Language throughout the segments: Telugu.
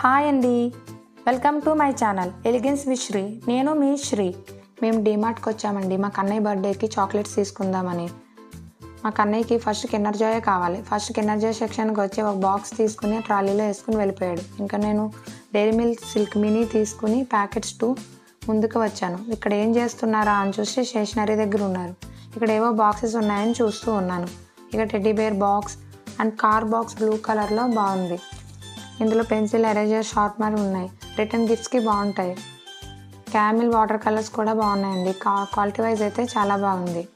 హాయ్ అండి. Welcome to my channel elegance with Sri. నేను మీ శ్రీ. మేము డిమార్ట్కి వచ్చామండి. మా కన్నయ్య బర్త్డేకి చాక్లెట్స్ తీసుకుందామని. మా కన్నయ్యకి ఫస్ట్ కిన్నర్ జాయ్ కావాలి. ఫస్ట్ కిన్నర్ జాయ్ సెక్షన్కి వచ్చి ఒక బాక్స్ తీసుకుని ట్రాలీలో వేసుకుని వెళ్ళిపోయాడు. ఇంకా నేను డైరీ మిల్క్ సిల్క్ మినీ తీసుకుని ప్యాకెట్స్ టూ ముందుకు వచ్చాను. ఇక్కడ ఏం చేస్తున్నారా అని చూసి స్టేషనరీ దగ్గర ఉన్నారు. ఇక్కడ ఏవో బాక్సెస్ ఉన్నాయని చూస్తూ ఉన్నాను. ఇక teddy bear box and car box blue కలర్లో బాగుంది. ఇందులో పెన్సిల్ ఎరేజర్ షార్ప్నర్ ఉన్నాయి. రిటర్న్ గిఫ్ట్స్కి బాగుంటాయి. క్యామిల్ వాటర్ కలర్స్ కూడా బాగున్నాయండి. కా క్వాలిటీ వైజ్ అయితే చాలా బాగుంది.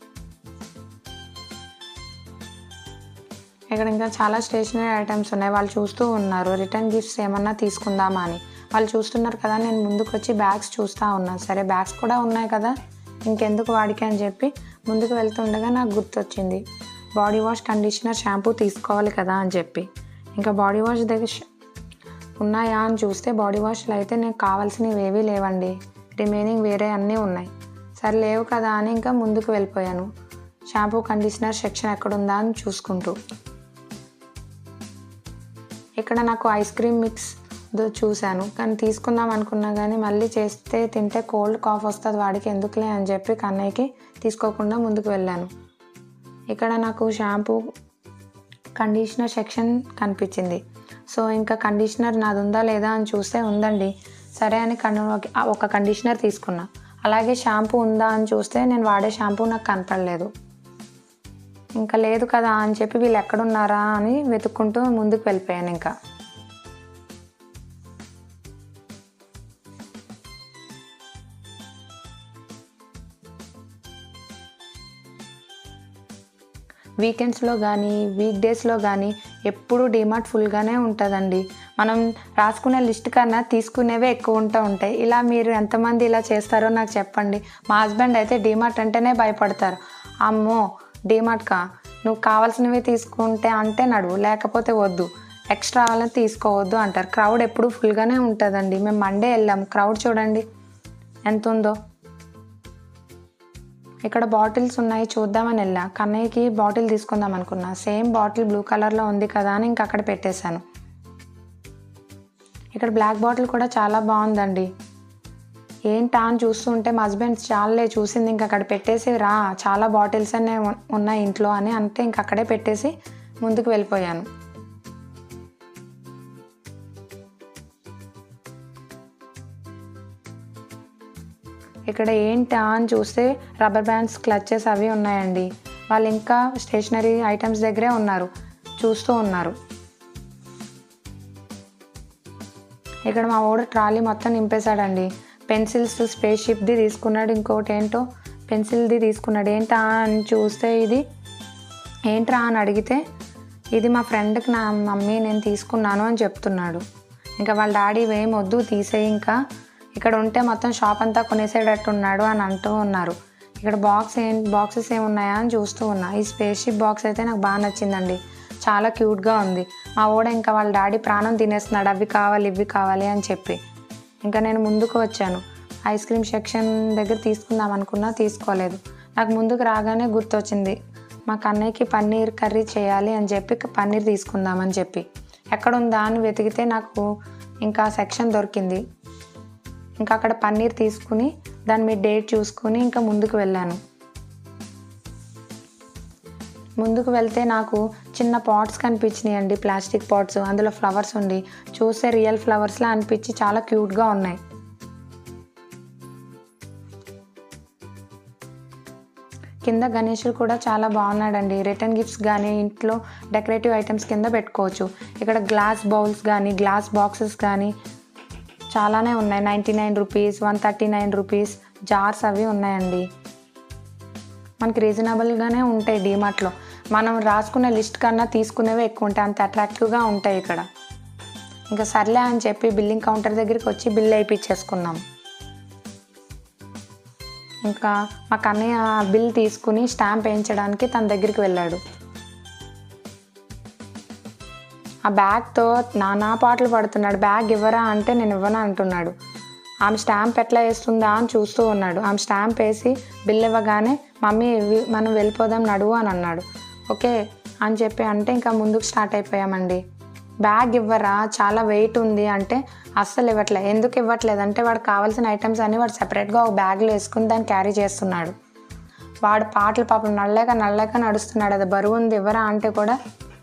ఇక్కడ ఇంకా చాలా స్టేషనరీ ఐటమ్స్ ఉన్నాయి. వాళ్ళు చూస్తూ ఉన్నారు. రిటర్న్ గిఫ్ట్స్ ఏమన్నా తీసుకుందామా అని. వాళ్ళు చూస్తున్నారు కదా నేను ముందుకు వచ్చి బ్యాగ్స్ చూస్తూ ఉన్నాను సరే బ్యాగ్స్ కూడా ఉన్నాయి కదా. ఇంకెందుకు వాడికి అని చెప్పి ముందుకు వెళ్తుండగా నాకు గుర్తొచ్చింది. బాడీ వాష్ కండిషనర్ షాంపూ తీసుకోవాలి కదా అని చెప్పి. ఇంకా బాడీ వాష్ దగ్గర ఉన్నాయా అని చూస్తే బాడీ వాష్లు అయితే నాకు కావాల్సినవి ఏవీ లేవండి. రిమైనింగ్ వేరే అన్నీ ఉన్నాయి. సరే లేవు కదా అని ఇంకా ముందుకు వెళ్ళిపోయాను. షాంపూ కండిషనర్ సెక్షన్ ఎక్కడుందా అని చూసుకుంటూ. ఇక్కడ నాకు ఐస్ క్రీమ్ మిక్స్ చూశాను. కానీ తీసుకుందాం అనుకున్నా కానీ మళ్ళీ చేస్తే తింటే కోల్డ్ కాఫ్ వస్తుంది వాడికి ఎందుకులే అని చెప్పి కన్నయ్యకి తీసుకోకుండా ముందుకు వెళ్ళాను. ఇక్కడ నాకు షాంపూ కండిషనర్ సెక్షన్ కనిపించింది. సో ఇంకా కండిషనర్ నాది ఉందా లేదా అని చూస్తే ఉందండి. సరే అని కన్ను ఒక కండిషనర్ తీసుకున్నా. అలాగే షాంపూ ఉందా అని చూస్తే నేను వాడే షాంపూ నాకు కనపడలేదు. ఇంకా లేదు కదా అని చెప్పి వీళ్ళు ఎక్కడున్నారా అని వెతుక్కుంటూ ముందుకు వెళ్ళిపోయాను ఇంకా. వీకెండ్స్లో కానీ వీక్ డేస్లో కానీ ఎప్పుడూ డిమార్ట్ ఫుల్గానే ఉంటుందండి. మనం రాసుకునే లిస్ట్ కన్నా తీసుకునేవే ఎక్కువ ఉంటూ ఉంటాయి. ఇలా మీరు ఎంతమంది ఇలా చేస్తారో నాకు చెప్పండి. మా హస్బెండ్ అయితే డిమార్ట్ అంటేనే భయపడతారు. అమ్మో డిమార్ట్కా నువ్వు కావాల్సినవి తీసుకుంటే అంటే నడువు లేకపోతే వద్దు. ఎక్స్ట్రా వాళ్ళని తీసుకోవద్దు అంటారు. క్రౌడ్ ఎప్పుడు ఫుల్గానే ఉంటుందండి. మేము మండే వెళ్ళాం క్రౌడ్ చూడండి. ఎంత ఉందో ఇక్కడ బాటిల్స్ ఉన్నాయి చూద్దామని వెళ్ళా. కన్నయ్యకి బాటిల్ తీసుకుందాం అనుకున్నా. సేమ్ బాటిల్ బ్లూ కలర్లో ఉంది కదా అని ఇంక అక్కడ పెట్టేశాను. ఇక్కడ బ్లాక్ బాటిల్ కూడా చాలా బాగుందండి. ఏంటా అని చూస్తుంటే మా హస్బెండ్ చాలే చూసింది ఇంక అక్కడ పెట్టేసి రా చాలా బాటిల్స్ అనే ఉన్నాయి ఇంట్లో అని అంటే ఇంక అక్కడే పెట్టేసి ముందుకు వెళ్ళిపోయాను. ఇక్కడ ఏంటా అని చూస్తే రబ్బర్ బ్యాండ్స్ క్లచెస్ అవి ఉన్నాయండి. వాళ్ళు ఇంకా స్టేషనరీ ఐటమ్స్ దగ్గరే ఉన్నారు. చూస్తూ ఉన్నారు. ఇక్కడ మా ఓడు ట్రాలీ మొత్తం నింపేశాడండి. పెన్సిల్స్ స్పేస్ షిప్ది తీసుకున్నాడు. ఇంకోటి ఏంటో? పెన్సిల్ది తీసుకున్నాడు. ఏంటా అని చూస్తే ఇది ఏంట్రా అని అడిగితే ఇది మా ఫ్రెండ్కి నా మమ్మీ నేను తీసుకున్నాను అని చెప్తున్నాడు. ఇంకా వాళ్ళ డాడీ ఏం వద్దు తీసేయి ఇంకా. ఇక్కడ ఉంటే మొత్తం షాప్ అంతా కొనేసేటట్టున్నాడు అని అంటూ ఉన్నారు. ఇక్కడ బాక్స్ ఏం బాక్సెస్ ఏమున్నాయా అని చూస్తూ ఉన్నా. ఈ స్పేస్ షిప్ బాక్స్ అయితే నాకు బాగా నచ్చిందండి. చాలా క్యూట్గా ఉంది. మా ఓడ ఇంకా వాళ్ళ డాడీ ప్రాణం తినేస్తున్నాడు. అవి కావాలి ఇవి కావాలి అని చెప్పి. ఇంకా నేను ముందుకు వచ్చాను. ఐస్ క్రీమ్ సెక్షన్ దగ్గర తీసుకుందాం అనుకున్నా తీసుకోలేదు. నాకు ముందుకు రాగానే గుర్తొచ్చింది మా కన్నయ్యకి పన్నీర్ కర్రీ చేయాలి అని చెప్పి పన్నీర్ తీసుకుందామని చెప్పి. ఎక్కడ ఉందా అని వెతికితే నాకు ఇంకా సెక్షన్ దొరికింది. ఇంకా అక్కడ పన్నీర్ తీసుకుని దాని మీద డేట్ చూసుకుని ఇంకా ముందుకు వెళ్ళాను. ముందుకు వెళ్తే నాకు చిన్న పాట్స్ కనిపించినాయి అండి ప్లాస్టిక్ పాట్స్. అందులో ఫ్లవర్స్ ఉండి చూస్తే రియల్ ఫ్లవర్స్లా అనిపించి చాలా క్యూట్గా ఉన్నాయి. కింద గణేషుడు కూడా చాలా బాగున్నాడండి. రిటర్న్ గిఫ్ట్స్ కానీ ఇంట్లో డెకరేటివ్ ఐటమ్స్ కింద పెట్టుకోవచ్చు. ఇక్కడ గ్లాస్ బౌల్స్ కానీ గ్లాస్ బాక్సెస్ కానీ చాలానే ఉన్నాయి. Ninety nine rupees one thirty nine rupees jars అవి ఉన్నాయండి. మనకి రీజనబుల్గానే ఉంటాయి డీమార్ట్లో. మనం రాసుకునే లిస్ట్ కన్నా తీసుకునేవే ఎక్కువ ఉంటాయి. అంత అట్రాక్టివ్గా ఉంటాయి ఇక్కడ. ఇంకా సర్లే అని చెప్పి బిల్లింగ్ కౌంటర్ దగ్గరికి వచ్చి బిల్ వేయించేసుకున్నాం ఇంకా మా కన్నయ్య బిల్ తీసుకుని స్టాంప్ వేయించడానికి తన దగ్గరికి వెళ్ళాడు. ఆ బ్యాగ్తో నానా పాటలు పడుతున్నాడు. బ్యాగ్ ఇవ్వరా అంటే నేను ఇవ్వను అంటున్నాడు. ఆమె స్టాంప్ ఎట్లా వేస్తుందా అని చూస్తూ ఉన్నాడు. ఆమె స్టాంప్ వేసి బిల్ ఇవ్వగానే మమ్మీ మనం వెళ్ళిపోదాం నడువు అని అన్నాడు. ఓకే అని చెప్పి అంటే ఇంకా ముందుకు స్టార్ట్ అయిపోయామండి. బ్యాగ్ ఇవ్వరా? చాలా వెయిట్ ఉంది అంటే అస్సలు ఇవ్వట్లేదు ఎందుకు ఇవ్వట్లేదు? అంటే వాడు కావాల్సిన ఐటమ్స్ అన్నీ వాడు సెపరేట్గా ఒక బ్యాగ్లో వేసుకుని దాన్ని క్యారీ చేస్తున్నాడు. వాడు పాటలు పాపం నల్లగా నల్లగా నడుస్తున్నాడు. అది బరువు ఉంది ఇవ్వరా అంటే కూడా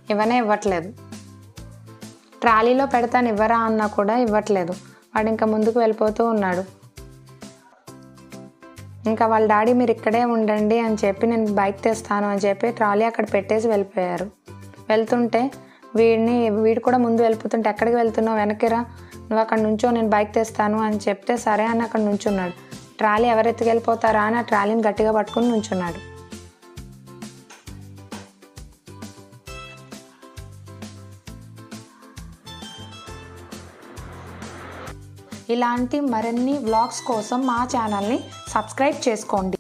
ఇవ్వనే ఇవ్వట్లేదు. ట్రాలీలో పెడతాను ఇవ్వరా అన్నా కూడా ఇవ్వట్లేదు. వాడు ఇంకా ముందుకు వెళ్ళిపోతూ ఉన్నాడు. ఇంకా వాళ్ళ డాడీ మీరు ఇక్కడే ఉండండి అని చెప్పి నేను బైక్ తెస్తాను అని చెప్పి ట్రాలీ అక్కడ పెట్టేసి వెళ్ళిపోయారు. వెళ్తుంటే వీడిని వీడు కూడా ముందు వెళ్ళిపోతుంటే ఎక్కడికి వెళ్తున్నావు? వెనక్కిరా నువ్వు అక్కడ నుంచో నేను బైక్ తెస్తాను అని చెప్తే సరే అని అక్కడ నుంచున్నాడు. ట్రాలీ ఎవరు ఎత్తుకెళ్ళిపోతారా అని ఆ ట్రాలీని గట్టిగా పట్టుకుని నుంచున్నాడు. ఇలాంటి మరిన్ని వ్లాగ్స్ కోసం మా ఛానల్ని సబ్స్క్రైబ్ చేసుకోండి.